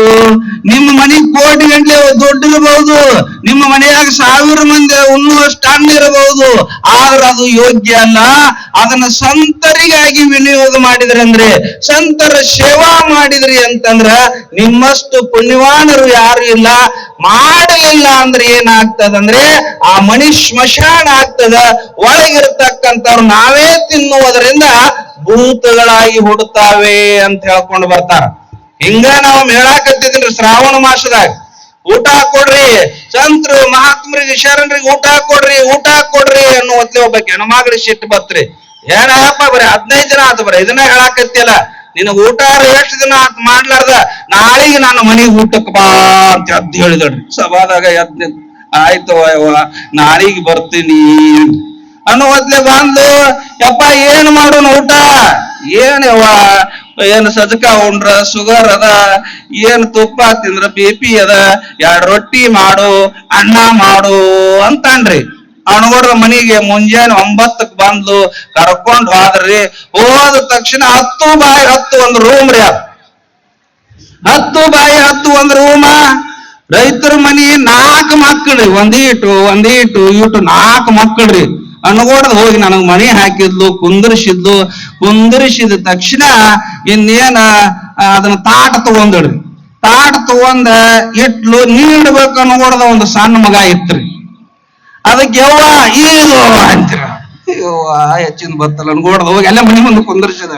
ನಿಮ್ಮ ಮನೆ ಕೋಟಿ ಗಂಟೆ ದೊಡ್ಡಿರಬಹುದು. ನಿಮ್ಮ ಮನೆಯಾಗ ಸಾವಿರ ಮಂದಿ ಉಣ್ಣುವಷ್ಟು ಅನ್ನ ಇರಬಹುದು. ಆದ್ರೆ ಅದು ಯೋಗ್ಯ ಅಲ್ಲ ಅದನ್ನ ಸಂತರಿಗಾಗಿ ವಿನಿಯೋಗ ಮಾಡಿದ್ರಿ ಅಂದ್ರೆ ಸಂತರ ಸೇವಾ ಮಾಡಿದ್ರಿ ಅಂತಂದ್ರ ನಿಮ್ಮಷ್ಟು ಪುಣ್ಯವಾನರು ಯಾರು ಇಲ್ಲ, ಮಾಡಲಿಲ್ಲ ಅಂದ್ರೆ ಏನಾಗ್ತದಂದ್ರೆ, ಆ ಮಣಿ ಸ್ಮಶಾನ ಆಗ್ತದ, ಒಳಗಿರ್ತಕ್ಕಂಥವ್ರು ನಾವೇ ತಿನ್ನುವುದರಿಂದ ಭೂತಗಳಾಗಿ ಹುಡುತಾವೆ ಅಂತ ಹೇಳ್ಕೊಂಡು ಬರ್ತಾರ. ಹಿಂಗ ನಾವು ಹೇಳಾಕತ್ತಿದ್ರಿ ಶ್ರಾವಣ ಮಾಸದಾಗ. ಊಟ ಕೊಡ್ರಿ, ಸಂತರು ಮಹಾತ್ಮರಿಗೆ, ಶರಣರಿಗೆ ಊಟ ಕೊಡ್ರಿ ಊಟ ಕೊಡ್ರಿ ಅನ್ನೋ ಒಬ್ಬ ಹೆಣ್ಮಗ್ಳು ಸಿಟ್ಟು ಬತ್ರಿ ಏನಪ್ಪ ಬರೀ ಹದಿನೈದು ದಿನ ಆತು ಬರೀ ಇದನ್ನ ಹೇಳಾಕತ್ತಿಯಲ್ಲ? ನಿನ್ನ ಊಟ ಎಷ್ಟು ದಿನ ಆತ್ ಮಾಡ್ಲಾರ್ದ? ನಾಳೆಗೆ ನಾನು ಮನೆಗೆ ಊಟಕ್ಕೆ ಬಾ ಅಂತ ಎದ್ದು ಹೇಳಿದಳ್ರಿ. ಸಭಾದಾಗ ಎದ್ ನಿಂತ್, ಆಯ್ತು ನಾಳೆಗೆ ಬರ್ತೀನಿ. ಅನ್ನೋ ಹೊತ್ಲೆ ಬಂದು ಯಪ್ಪ ಏನ್ ಮಾಡೋಣ ಊಟ? ಏನ್ ಏನ್ ಸಜಕ ಉಂಡ್ರ ಶುಗರ್ ಅದ? ಏನ್ ತುಪ್ಪ ತಿಂದ್ರ ಬಿ ಪಿ ಅದ? ಎರಡು ರೊಟ್ಟಿ ಮಾಡು ಅನ್ನ ಮಾಡು ಅಂತನ್ರಿ. ಅಣಗೋಡ್ರ ಮನಿಗೆ ಮುಂಜಾನೆ ಒಂಬತ್ತಕ್ ಬಂದ್ಲು, ಕರ್ಕೊಂಡ್ ಹೋದ್ರಿ. ಹೋದ ತಕ್ಷಣ ಹತ್ತು ಬಾಯಿ ಹತ್ತು ಒಂದು ರೂಮ್ ರೀ ಅದು. ಹತ್ತು ಬಾಯಿ ಹತ್ತು ಒಂದ್ ರೂಮ ರೈತರ ಮನಿ ನಾಲ್ಕು ಮಕ್ಕಳ್ರಿ ಒಂದೀಟು ಒಂದೀಟು ಇಟ್ಟು ನಾಲ್ಕು ಮಕ್ಕಳ್ರಿ ಅನ್ಗೋಡ್ದು ಹೋಗಿ ನನಗ್ ಮನಿ ಹಾಕಿದ್ಲು, ಕುಂದರ್ಸಿದ್ಲು. ಕುಂದರ್ಸಿದ ತಕ್ಷಣ ಇನ್ನೇನ ಅದನ್ನ ತಾಟ ತಗೊಂಡ್ರಿ. ತಾಟ ತಗೊಂಡ ಇಟ್ಲು ನೀಡ್ಬೇಕು ಅನ್ಗೋಡ್ದ ಒಂದು ಸಣ್ಣ ಮಗ ಇತ್ರಿ ಅದಕ್ಕೆ ಯವ್ವ ಏನು ಅಂತೀರ. ಯವ್ವ, ಹೆಚ್ಚಿನ ಬತ್ತಲ್ಲ ಅನ್ಗೋಡ್ದು ಹೋಗಿ ಎಲ್ಲ ಮನೆ ಮುಂದೆ ಕುಂದರ್ಸಿದ.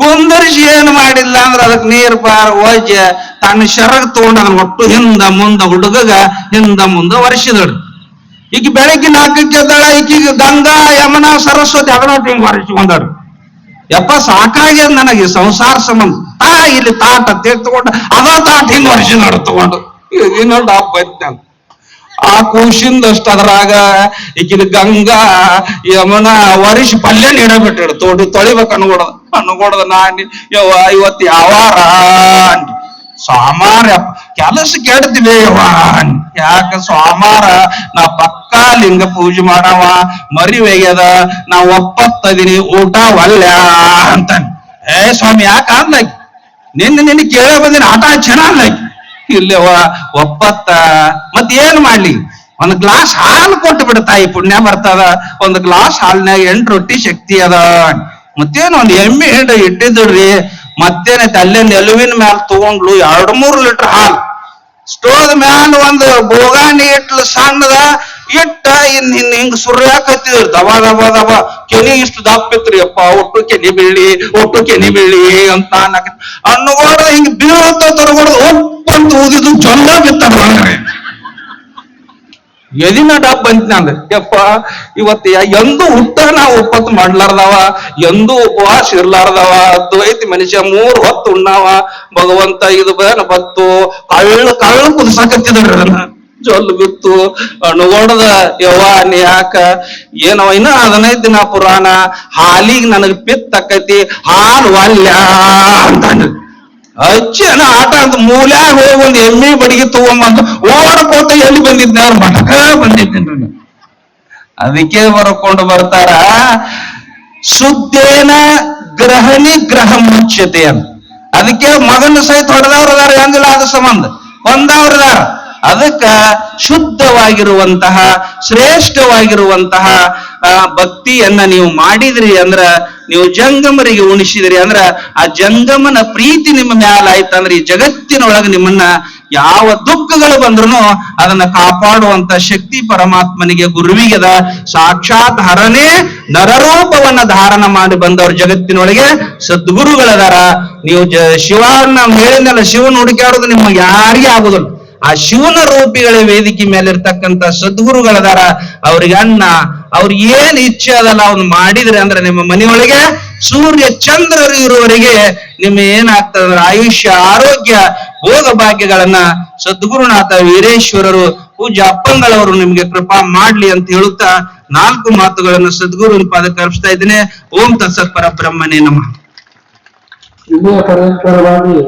ಕುಂದರ್ಸಿ ಏನು ಮಾಡಿಲ್ಲ ಅಂದ್ರೆ ಅದಕ್ಕೆ ನೀರ್ ಪಾರ ವಜ್ಜ ತನ್ನ ಶರಗ್ ತಗೊಂಡ ಅದನ್ನ ಒಟ್ಟು ಹಿಂದ ಮುಂದ ಹುಡುಗಗ ಹಿಂದ ಮುಂದ ವರ್ಷದಳು ಈಗ ಬೆಳಗ್ಗೆ ನಾಲ್ಕಕ್ಕೆ ಎದ್ದಾಳ, ಈಕಿಗೆ ಗಂಗಾ, ಯಮನ, ಸರಸ್ವತಿ ಅದನ್ನ ಹಿಂಗ್ ವರ್ಷಕೊಂಡಾರು ಯಪ್ಪ, ಸಾಕಾಗ್ಯದ ನನಗೆ ಸಂಸಾರ ಸಂಬಂಧ. ತಾ, ಇಲ್ಲಿ ತಾಟ ತಗೊಂಡು ಅದ ತಾಟ ಹಿಂಗ್ ವರ್ಷ ನೋಡು, ತಗೊಂಡು. ಇನ್ನೊಂದು ಹಬ್ಬ ನಾನು ಆ ಕೂಶಿಂದಷ್ಟು ಅದರಾಗ ಈಗಿನ ಗಂಗಾ, ಯಮುನಾ, ವರಿಷ ಪಲ್ಯ ನೀಡಬಿಟ್ಟಿಡು ತೋಡಿ ತೊಳಿಬೇಕು ಅನ್ಕೊಡದ ಅನ್ಕೊಡದ ನಾನಿ, ಯವ್ವ, ಇವತ್ತು ಯಾವಾರ. ಸೋಮಾರ ಕೆಲಸ ಅಂದ್. ಯಾಕ ಸೋಮಾರ ನಾ ಪಕ್ಕಾ ಲಿಂಗ ಪೂಜೆ ಮಾಡವ, ಮರಿ ಒಯ್ಯದ ನಾ ಒಪ್ಪತ್ತದಿನಿ, ಊಟ ಒಲ್ಯ ಅಂತಾನೆ ಏ ಸ್ವಾಮಿ, ಯಾಕ ಅಂದ್ಲಾಕಿ ನಿನ್ನ ನಿನ್ನೆ ಕೇಳ ಬಂದಿನ, ಆಟ ಚೆನ್ನಾಗ್ ಇಲ್ಲವ ಒಪ್ಪತ್ತ. ಮತ್ ಏನ್ ಮಾಡ್ಲಿ? ಒಂದ್ ಗ್ಲಾಸ್ ಹಾಲು ಕೊಟ್ಟು ತಾಯಿ, ಪುಣ್ಯ ಬರ್ತದ. ಒಂದ್ ಗ್ಲಾಸ್ ಹಾಲ್ನಾಗ ಎಂಟು ರೊಟ್ಟಿ ಶಕ್ತಿ ಅದ. ಮತ್ತೇನ್ ಒಂದ್ ಎಮ್ಮೆ ಹಿಂಡ ಇಟ್ಟಿದ್ರಿ ಮತ್ತೇನೈತೆ, ಅಲ್ಲೇ ನೆಲುವಿನ ಮ್ಯಾಲ ತಗೊಂಡ್ಲು ಎರಡ್ ಮೂರ್ ಲೀಟರ್ ಹಾಲು. ಸ್ಟೋವ್ ಮ್ಯಾಲ ಒಂದು ಬೋಗಾಣಿ ಇಟ್ಲು ಸಣ್ಣದ ಇಟ್ಟ ಇನ್ ಇನ್ ಹಿಂಗ್ ಸುರ್ಯಾಕತ್ತಿದ್ರು ದವ ದಬ ದವ ಕೆನಿ ಇಷ್ಟು ದಾಪಿತ್ರಿ ಅಪ್ಪ ಒಟ್ಟು ಕೆನಿ ಬೀಳಿ ಒಟ್ಟು ಕೆನಿ ಬೀಳಿ ಅಂತ ನಾನು ಹಣ್ಣುಗೋಡ ಹಿಂಗ್ ಬೀಳ್ತ ತರಗೋಡ್ದು ಒಪ್ಪಂತ ಊದಿದ್ದು ಜೊಲ್ಲ ಬಿತ್ತ ಒಳಗಡೆ ಎದಿನ ಡಬ್ ಬಂತ ನಂದು ಯಪ್ಪ, ಇವತ್ತು ಎಂದು ಹುಟ್ಟ ನಾವು ಒಪ್ಪತ್ತು ಮಾಡ್ಲಾರ್ದವ, ಎಂದು ಉಪವಾಸ ಇರ್ಲಾರ್ದವ. ದ್ವೈತಿ ಮನುಷ್ಯ ಮೂರ್ ಹೊತ್ತು ಉಣ್ಣಾವ. ಭಗವಂತ ಇದು ಬೇನ ಬತ್ತು. ಕಳ್ಳು ಕಳ್ಳು ಕುದಿಸಾಕತ್ತಿದ್ರಿ ಅದನ್ನ. ಜೊಲ್ಲು ಬಿತ್ತು ಅಣುಗೋಡದ ಯವ್ವ ನೀ ಯಾಕ ಇನ್ನ ಹದಿನೈದು ದಿನ ಪುರಾಣ, ಹಾಲಿಗೆ ನನಗ್ ಪಿತ್ ಅಕ್ಕೈತಿ ಹಾಲು ವಲ್ಯ ಅಂತಾನ. ಅಜ್ಜನ ಆಟ ಅಂತ ಮೂಲ್ಯಾಗ ಹೋಗಿ ಒಂದು ಎಮ್ಮಿ ಬಡಿಗೆ ತಗೊಂಬಂದು ಎಲ್ಲಿ ಬಂದಿದ್ನ ಮಠಕ ಬಂದಿದ್ದೀನಿ ಅದಕ್ಕೆ ಬರ್ಕೊಂಡು ಬರ್ತಾರ, ಶುದ್ಧೇನ ಗ್ರಹಣಿ ಗ್ರಹ ಮುಚ್ಚತೆ ಅಂತ. ಅದಕ್ಕೆ ಮಗನ ಸಹಿತ ಹೊಡೆದವ್ರದಾರ ಹೆಂಗಿಲ್ಲ ಅದ ಸಂಬಂಧ. ಹೊಂದವ್ರದಾರ ಅದಕ್ಕ ಶುದ್ಧವಾಗಿರುವಂತಹ, ಶ್ರೇಷ್ಠವಾಗಿರುವಂತಹ ಭಕ್ತಿಯನ್ನ ನೀವು ಮಾಡಿದ್ರಿ ಅಂದ್ರ, ನೀವು ಜಂಗಮರಿಗೆ ಉಣಿಸಿದ್ರಿ ಅಂದ್ರ, ಆ ಜಂಗಮನ ಪ್ರೀತಿ ನಿಮ್ಮ ಮ್ಯಾಲ ಆಯ್ತಂದ್ರ, ಈ ಜಗತ್ತಿನೊಳಗೆ ನಿಮ್ಮನ್ನ ಯಾವ ದುಃಖಗಳು ಬಂದ್ರು ಅದನ್ನ ಕಾಪಾಡುವಂತ ಶಕ್ತಿ ಪರಮಾತ್ಮನಿಗೆ ಗುರುವಿಗೆದ ಸಾಕ್ಷಾತ್ ಹರನೇ ನರರೂಪವನ್ನ ಧಾರಣ ಮಾಡಿ ಬಂದವ್ರ ಜಗತ್ತಿನೊಳಗೆ ಸದ್ಗುರುಗಳದಾರ ನೀವು ಶಿವನ ಹೇಳಿದ್ನಲ್ಲ ಶಿವನ ಹುಡುಕಾಡೋದು ನಿಮಗೆ ಯಾರಿಗೂ ಆಗುದಿಲ್ಲ. ಆ ಶಿವನ ರೂಪಿಗಳ ವೇದಿಕೆ ಮೇಲೆ ಇರ್ತಕ್ಕಂತ ಸದ್ಗುರುಗಳದಾರ ಅವ್ರಿಗೆ ಅನ್ನ, ಅವ್ರ ಏನ್ ಇಚ್ಛೆ ಅದಲ್ಲ ಅವ್ನ ಮಾಡಿದ್ರೆ ಅಂದ್ರೆ ನಿಮ್ಮ ಮನೆಯೊಳಗೆ ಸೂರ್ಯ ಚಂದ್ರರು ಇರುವವರೆಗೆ ನಿಮ್ಮ ಏನಾಗ್ತದಂದ್ರೆ ಆಯುಷ್ಯ, ಆರೋಗ್ಯ, ಭೋಗ ಭಾಗ್ಯಗಳನ್ನ ಸದ್ಗುರುನಾಥ ವೀರೇಶ್ವರರು, ಪೂಜ್ಯ ಅಪ್ಪಂಗಳವರು ನಿಮ್ಗೆ ಕೃಪಾ ಮಾಡ್ಲಿ ಅಂತ ಹೇಳುತ್ತಾ ನಾಲ್ಕು ಮಾತುಗಳನ್ನು ಸದ್ಗುರು ಪಾದಕ್ಕೆ ಅರ್ಪಿಸ್ತಾ ಇದ್ದೇನೆ. ಓಂ ತತ್ಸತ್ ಪರಬ್ರಹ್ಮನೇ ನಮಃ. ನಮ್ಮ ಪರಂಪರವಾಗಿ